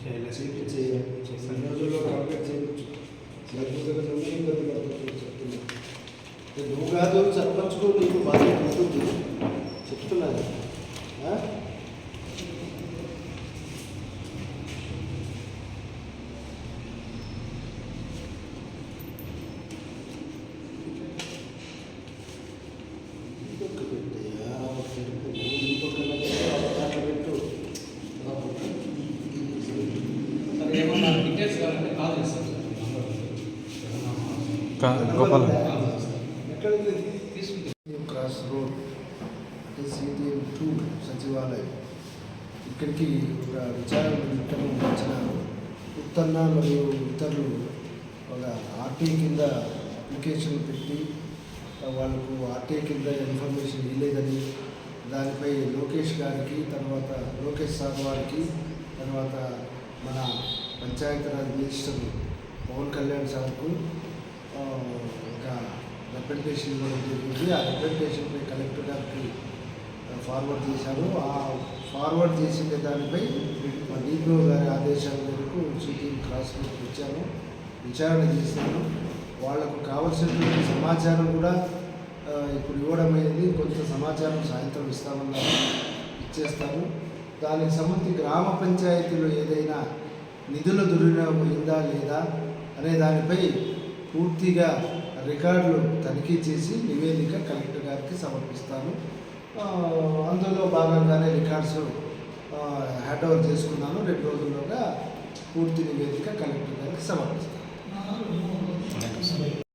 చేయలేదు చేపి చేయాలి కొన్ని రోజుల్లో కంప్లీట్ చేయవచ్చు లేకపోతే కొంచెం ఇబ్బంది పడుతుంది చెప్తున్నా ఇది నువ్వు కాదు సర్పంచ్కు నీకు బాధ్యత ఉంటుంది గోపాల్. క్రాస్ రోడ్ అంటే సిటిఎం టూ సచివాలయం ఇక్కడికి ఒక విచారణ నిమిత్తం వచ్చిన ఉత్తన్న మరియు ఇతరులు ఒక ఆర్టీ కింద అప్లికేషన్ పెట్టి వాళ్ళకు ఆర్టీ కింద ఇన్ఫర్మేషన్ ఇవ్వలేదని దానిపై లోకేష్ గారికి తర్వాత లోకేష్ సార్ వారికి తర్వాత మన పంచాయతీరాజ్ మినిస్టర్ పవన్ కళ్యాణ్ సార్కు ఒక రిప్రజెంటేషన్ ఇవ్వడం జరిగింది. ఆ రిప్రజెంటేషన్పై కలెక్టర్ గారికి ఫార్వర్డ్ చేశాను ఆ ఫార్వర్డ్ చేసిన దానిపై మా డిపిఓ గారి ఆదేశాల మేరకు షూటింగ్ క్రాస్ ఇచ్చాను విచారణ చేశాను వాళ్ళకు కావలసినటువంటి సమాచారం కూడా ఇప్పుడు ఇవ్వడం అయింది. కొంత సమాచారం సాయంత్రం ఇస్తామన్నారు ఇచ్చేస్తాను దానికి సంబంధించి గ్రామ పంచాయతీలో ఏదైనా నిధుల దుర్వినియోగమైందా లేదా అనే దానిపై పూర్తిగా రికార్డులు తనిఖీ చేసి నివేదిక కలెక్టర్ గారికి సమర్పిస్తాను. అందులో భాగంగానే రికార్డ్స్ హ్యాండ్ ఓవర్ చేసుకున్నాను. రెండు రోజుల్లోగా పూర్తి నివేదిక కలెక్టర్ గారికి సమర్పిస్తాను.